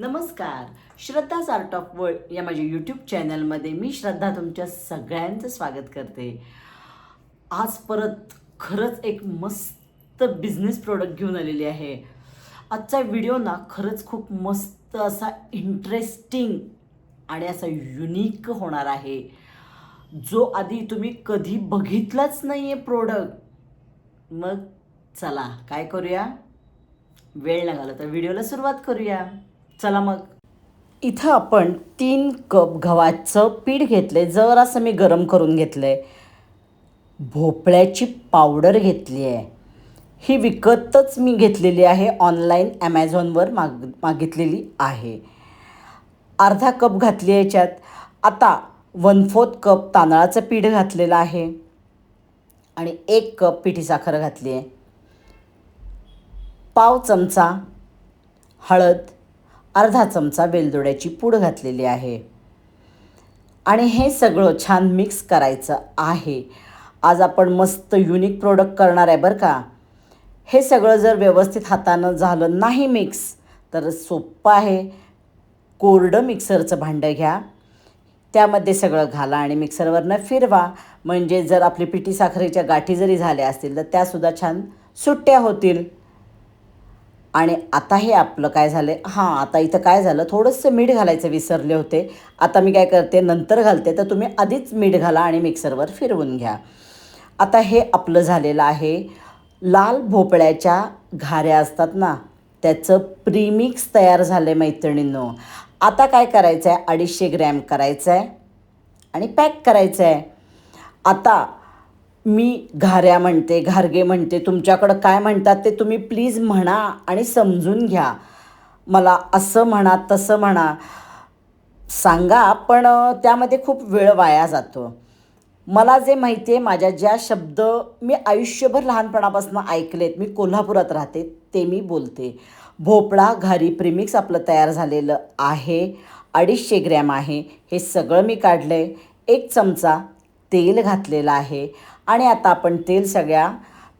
नमस्कार. श्रद्धाच art of world या माझ्या यूट्यूब चॅनलमध्ये मी श्रद्धा तुमच्या सगळ्यांचं स्वागत करते. आज परत खरंच एक मस्त बिझनेस प्रोडक्ट घेऊन आलेली आहे. आजचा व्हिडिओ ना खरंच खूप मस्त असा इंटरेस्टिंग आणि असा युनिक होणार आहे. जो आधी तुम्ही कधी बघितलाच नाही आहे प्रोडक्ट मग चला काय करूया? वेळ न घालत तर व्हिडिओला सुरुवात करूया. चला मग. इथं आपण तीन कप गव्हाचं पीठ घेतले जरासं मी गरम करून घेतलं आहे भोपळ्याची पावडर घेतली आहे ही विकतच मी घेतलेली आहे. ऑनलाईन ॲमेझॉनवर माग मागितलेली आहे. अर्धा कप घातली आहे याच्यात. आता वन फोर्थ कप तांदळाचं पीठ घातलेलं आहे. आणि एक कप पिठी साखर घातली आहे पाव चमचा हळद अर्धा चमचा वेलदोड्याची पूड घातलेली आहे. आणि हे सगळं छान मिक्स करायचं आहे. आज आपण मस्त युनिक प्रोडक्ट करणार आहे बरं का. हे सगळं जर व्यवस्थित हातानं झालं नाही मिक्स तर सोपं आहे. कोरडं मिक्सरचं भांडं घ्या. त्यामध्ये सगळं घाला आणि मिक्सरवरनं फिरवा. म्हणजे जर आपली पिठी साखरेच्या गाठी जरी झाल्या असतील तर त्यासुद्धा छान सुट्ट्या होतील. आणि आता हे आपलं काय झालं हां आता इथं काय झालं? थोडंसं मीठ घालायचं विसरले होते. आता मी काय करते? नंतर घालते. तर तुम्ही आधीच मीठ घाला आणि मिक्सरवर फिरवून घ्या. आता हे आपलं झालेलं आहे. लाल भोपळ्याच्या घाऱ्या असतात ना त्याचं प्रीमिक्स तयार झालं आहे मैत्रिणींनो. आता काय करायचं आहे अडीचशे ग्रॅम करायचं आहे आणि पॅक करायचं आहे आता मी घाऱ्या म्हणते घारगे म्हणते तुमच्याकडं काय म्हणतात ते तुम्ही प्लीज म्हणा आणि समजून घ्या. मला असं म्हणा तसं म्हणा. सांगा पण त्यामध्ये खूप वेळ वाया जातो. मला जे माहिती आहे माझ्या ज्या शब्द मी आयुष्यभर लहानपणापासून ऐकलेत मी कोल्हापुरात राहते ते मी बोलते. भोपळा घारी प्रिमिक्स आपलं तयार झालेलं आहे अडीचशे ग्रॅम आहे हे सगळं मी काढलं आहे एक चमचा तेल घातलेलं आहे आणि आता आपण तेल सगळ्या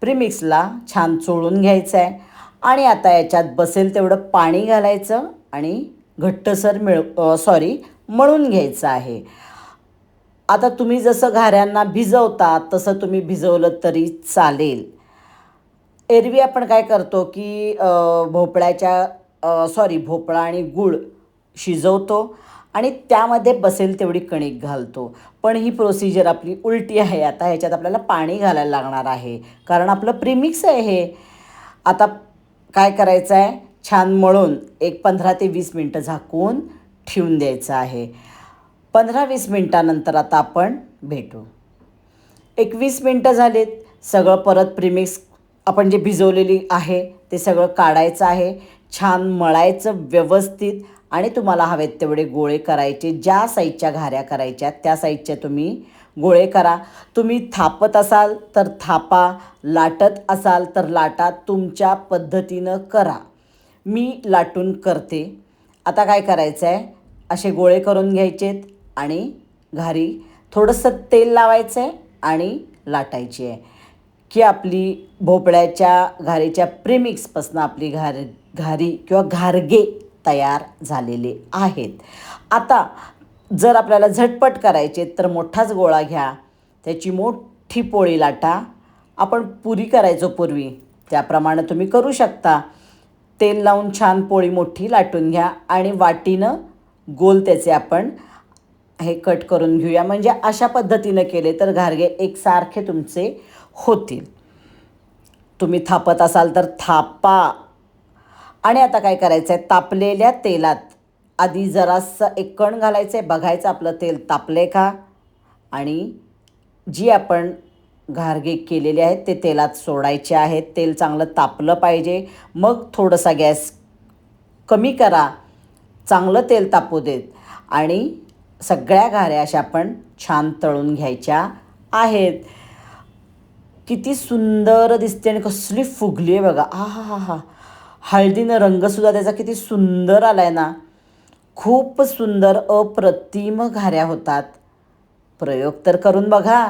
प्रीमिक्सला छान चोळून घ्यायचं आहे आणि आता याच्यात बसेल तेवढं पाणी घालायचं आणि घट्टसर मिळ सॉरी मळून घ्यायचं आहे. आता तुम्ही जसं घाऱ्यांना भिजवता तसं तुम्ही भिजवलं तरी चालेल. एरवी आपण काय करतो की भोपळ्याच्या सॉरी भोपळा आणि गूळ शिजवतो. आणि त्यामध्ये बसेल तेवढी कणिक घालतो. पण ही प्रोसिजर आपली उलटी आहे. आता ह्याच्यात आपल्याला पाणी घालायला लागणार आहे. कारण आपलं प्रीमिक्स आहे हे. आता काय करायचं आहे छान मळून एक पंधरा ते वीस मिनटं झाकून ठेवून द्यायचं आहे. पंधरा वीस मिनटानंतर आता आपण भेटू. एक वीस मिनटं झालीत. सगळं परत प्रीमिक्स आपण जे भिजवलेली आहे ते सगळं काढायचं आहे. छान मळायचं व्यवस्थित. आणि तुम्हाला हवेत तेवढे गोळे करायचे ज्या साईजच्या घाऱ्या करायच्या त्या साईजच्या तुम्ही गोळे करा. तुम्ही थापत असाल तर थापा लाटत असाल तर लाटा तुमच्या पद्धतीनं करा. मी लाटून करते. आता काय करायचं आहे असे गोळे करून घ्यायचेत आणि घारी थोडंसं तेल लावायचं आहे आणि लाटायची आहे की आपली भोपळ्याच्या घारीच्या प्रेमिक्सपासून आपली घार घारी किंवा घारगे तयार झालेले आहेत. आता जर आपल्याला झटपट करायचे तर मोठाच गोळा घ्या. त्याची मोठी पोळी लाटा. आपण पुरी करायचो पूर्वी. त्याप्रमाणे तुम्ही करू शकता. तेल लावून छान पोळी मोठी लाटून घ्या आणि वाटीनं गोल त्याचे आपण हे कट करून घेऊया. म्हणजे अशा पद्धतीनं केले तर घारगे एकसारखे तुमचे होतील. तुम्ही थापत असाल तर थापा. आणि आता काय करायचं आहे तापलेल्या तेलात. आधी जरासं एक कण घालायचं आहे बघायचं आपलं तेल तापले का? आणि जी आपण घारगे केलेले आहेत ते तेलात सोडायचे आहेत. तेल चांगलं तापलं पाहिजे. मग थोडंसा गॅस कमी करा. चांगलं तेल तापू देत. आणि सगळ्या घाऱ्या अशा आपण छान तळून घ्यायच्या आहेत. किती सुंदर दिसते आणि कसली फुगली आहे बघा. आ हा हा हा हळदीनं रंगसुद्धा त्याचा किती सुंदर आला आहे ना. खूप सुंदर अप्रतिम घाऱ्या होतात. प्रयोग तर करून बघा.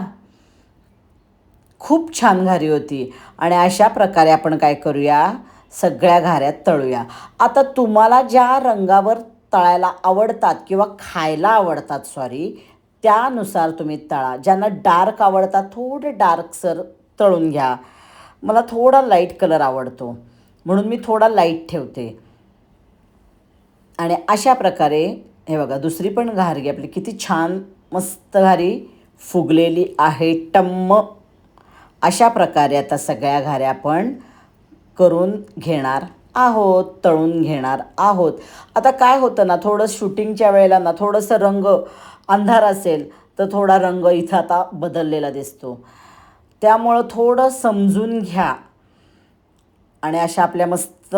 खूप छान घारी होती आणि अशा प्रकारे आपण काय करूया? सगळ्या घाऱ्या तळूया. आता तुम्हाला ज्या रंगावर तळायला आवडतात किंवा खायला आवडतात सॉरी त्यानुसार तुम्ही तळा. ज्यांना डार्क आवडतात थोडे डार्कसर तळून घ्या. मला थोडा लाइट कलर आवडतो. म्हणून मी थोडा लाइट ठेवते. आणि अशा प्रकारे हे बघा दुसरी पण घारगी आपली. किती छान मस्त घारी फुगलेली आहे टम्म. अशा प्रकारे आता सगळ्या घाऱ्या आपण करून घेणार आहोत तळून घेणार आहोत. आता काय होतं ना थोडं शूटिंगच्या वेळेला ना थोडंसं रंग अंधार असेल तर थोडा रंग इथं आता बदललेला दिसतो. त्यामुळं थोडं समजून घ्या. आणि अशा आपल्या मस्त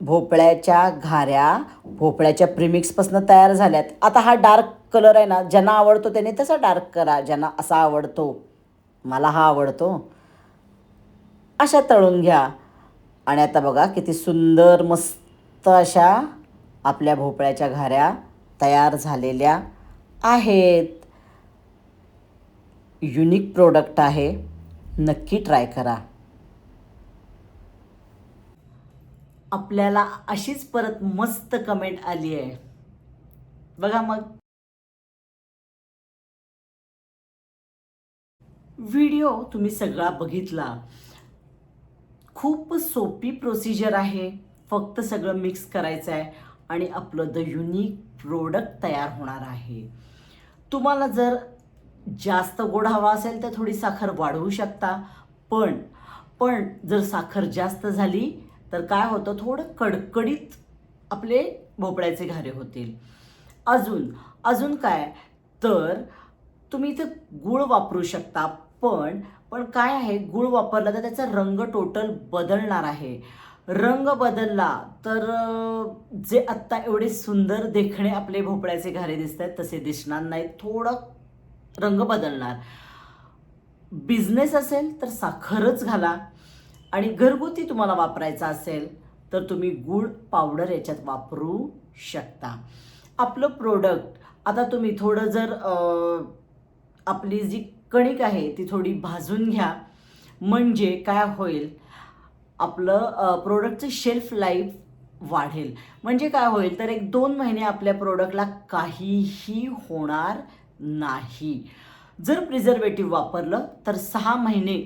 भोपळ्याच्या घाऱ्या भोपळ्याच्या प्रिमिक्सपासून तयार झाल्यात. आता हा डार्क कलर आहे ना ज्यांना आवडतो त्याने तसा डार्क करा. ज्यांना असा आवडतो मला हा आवडतो अशा तळून घ्या. आणि आता बघा किती सुंदर मस्त अशा आपल्या भोपळ्याच्या घाऱ्या तयार झालेल्या आहेत. युनिक प्रोडक्ट आहे. नक्की ट्राय करा. आपल्याला अशीच परत मस्त कमेंट आली आहे. बघा मग. व्हिडिओ तुम्ही सगळा बघितला. खूप सोपी प्रोसिजर आहे. फक्त सगळं मिक्स करायचं आहे आणि आपलं द युनिक प्रोडक्ट तयार होणार आहे. तुम्हाला जर जास्त गोड हवा असेल तर थोडी साखर वाढवू शकता. पण पण जर साखर जास्त झाली तर काय होतं थोडं कडकडीत आपले भोपळ्याचे घारे होतील. अजून अजून काय? तर तुम्ही इथे गूळ वापरू शकता पण पण काय आहे? गूळ वापरला तर त्याचा रंग टोटल बदलणार आहे. रंग बदलला तर जे आत्ता एवढे सुंदर देखणे आपले भोपळ्याचे घारे दिसत आहेत तसे दिसणार नाहीत. थोडं रंग बदलणार. बिझनेस असेल तर साखरच घाला. आणि घरगुती तुम्हाला वापरायचा असेल तर तुम्ही गूळ पावडर याच्यात वापरू शकता. आपलं प्रोडक्ट आता तुम्ही थोडं जर आपली जी कणिक आहे ती थोडी भाजून घ्या. म्हणजे काय होईल आपलं प्रोडक्टचं शेल्फ लाईफ वाढेल. म्हणजे काय होईल तर एक दोन महिने आपल्या प्रोडक्टला काहीही होणार नाही. जर प्रिझर्वेटिव्ह वापरलं तर सहा महिने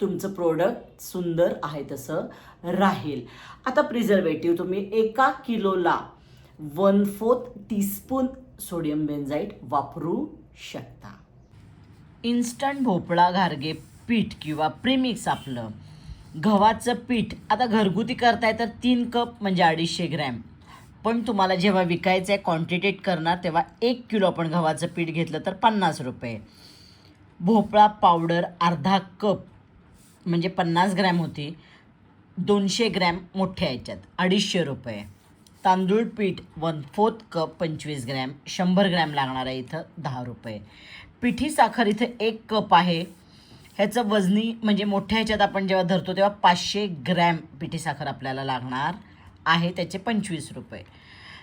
तुमचं प्रोडक्ट सुंदर आहे तसं राहील. आता प्रिझर्वेटिव्ह तुम्ही एका किलोला one fourth teaspoon sodium benzoate वापरू शकता. इन्स्टंट भोपळा घारगे पीठ किंवा प्रिमिक्स आपलं. गव्हाचं पीठ आता घरगुती करताय तर तीन कप म्हणजे अडीचशे ग्रॅम. पण तुम्हाला जेव्हा विकायचं आहे क्वांटिटेट करणार तेव्हा एक किलो आपण गव्हाचं पीठ घेतलं तर पन्नास रुपये. भोपळा पावडर अर्धा कप म्हणजे पन्नास ग्रॅम होती. दोनशे ग्रॅम मोठ्या याच्यात. अडीचशे रुपये. तांदूळ पीठ वन फोर्थ कप पंचवीस ग्रॅम. शंभर ग्रॅम लागणार आहे इथं दहा रुपये. पिठी साखर इथं एक कप आहे. ह्याचं वजनी म्हणजे मोठ्या ह्याच्यात आपण जेव्हा धरतो तेव्हा पाचशे ग्रॅम पिठी साखर आपल्याला लागणार आहे. त्याचे पंचवीस रुपये.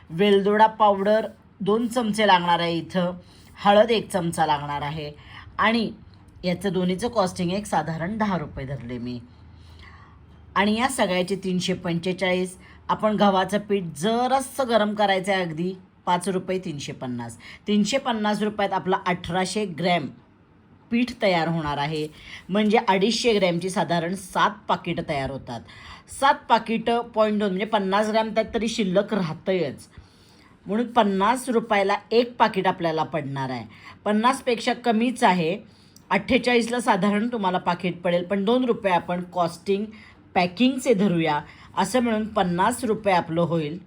वेलदोडा पावडर दोन चमचे लागणार आहे इथं. हळद एक चमचा लागणार आहे. आणि याचं दोन्हीचं कॉस्टिंग एक साधारण दहा रुपये धरले मी. आणि या सगळ्याचे तीनशे पंचेचाळीस आपण गव्हाचं पीठ जरासं गरम करायचं आहे अगदी पाच रुपये तीनशे पन्नास. तीनशे पन्नास रुपयात आपला अठराशे ग्रॅम पीठ तयार होणार आहे. म्हणजे अडीचशे ग्रॅमची साधारण सात पाकिटं तयार होतात. सात पाकिटं पॉईंट दोन म्हणजे पन्नास ग्रॅम त्यात तरी शिल्लक राहतंयच. म्हणून पन्नास रुपयाला एक पाकिट आपल्याला पडणार आहे. पन्नासपेक्षा कमीच आहे. अठ्ठेचाळीसला साधारण तुम्हाला पाकिट पडेल पण दोन रुपये आपण कॉस्टिंग पॅकिंगचे धरूया. असं म्हणून पन्नास रुपये आपलं होईल.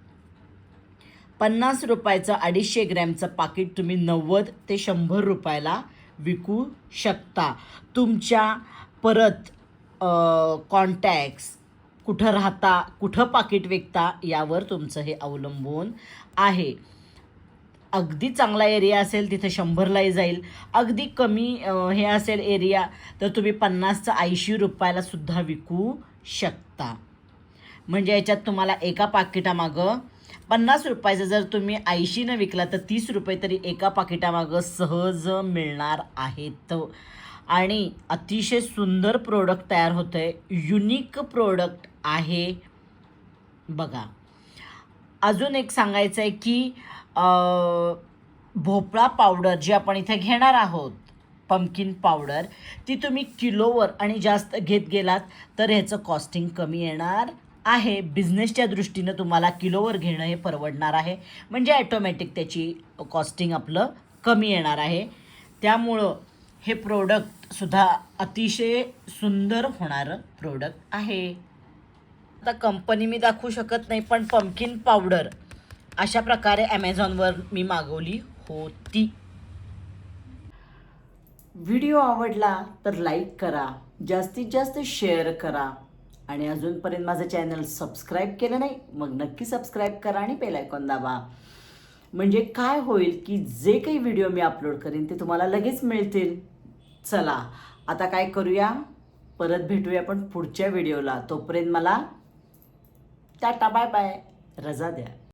पन्नास रुपयाचं अडीचशे ग्रॅमचं पाकिट तुम्ही नव्वद ते शंभर रुपयाला विकू शकता. तुमच्या परत कॉन्टॅक्ट्स कुठं राहता कुठं पाकिट विकता यावर तुमचं हे अवलंबून आहे. अगदी चांगला एरिया असेल तिथे शंभरलाही जाईल. अगदी कमी हे असेल एरिया तर तुम्ही पन्नासचं ऐंशी रुपयालासुद्धा विकू शकता. म्हणजे याच्यात तुम्हाला एका पाकिटामागं पन्नास रुपयाचं जर तुम्ही ऐंशीनं विकला तर तीस रुपये तरी एका पाकिटामागं सहज मिळणार आहेत. आणि अतिशय सुंदर प्रोडक्ट तयार होतं आहे युनिक प्रोडक्ट आहे. बघा. अजून एक सांगायचं आहे की भोपळा पावडर जी आपण इथे घेणार आहोत पंपकिन पावडर ती तुम्ही किलोवर आणि जास्त घेत गेलात तर ह्याचं कॉस्टिंग कमी येणार आहे. बिझनेसच्या दृष्टीनं तुम्हाला किलोवर घेणं हे परवडणार आहे. म्हणजे ॲटोमॅटिक त्याची कॉस्टिंग आपलं कमी येणार आहे. त्यामुळं हे प्रोडक्टसुद्धा अतिशय सुंदर होणारं प्रोडक्ट आहे. आता कंपनी मी दाखवू शकत नाही पण पम्पकिन पावडर अशा प्रकारे ॲमेझॉनवर मी मागवली होती. व्हिडिओ आवडला तर लाईक करा जास्तीत जास्त शेअर करा आणि अजूनपर्यंत माझं चॅनल सबस्क्राईब केलं नाही मग नक्की सबस्क्राईब करा आणि बेलायकॉन दाबा. म्हणजे काय होईल की जे काही व्हिडिओ मी अपलोड करीन ते तुम्हाला लगेच मिळतील. चला आता काय करूया? परत भेटूया आपण पुढच्या व्हिडिओला तोपर्यंत मला टाटा बाय बाय रजा द्या.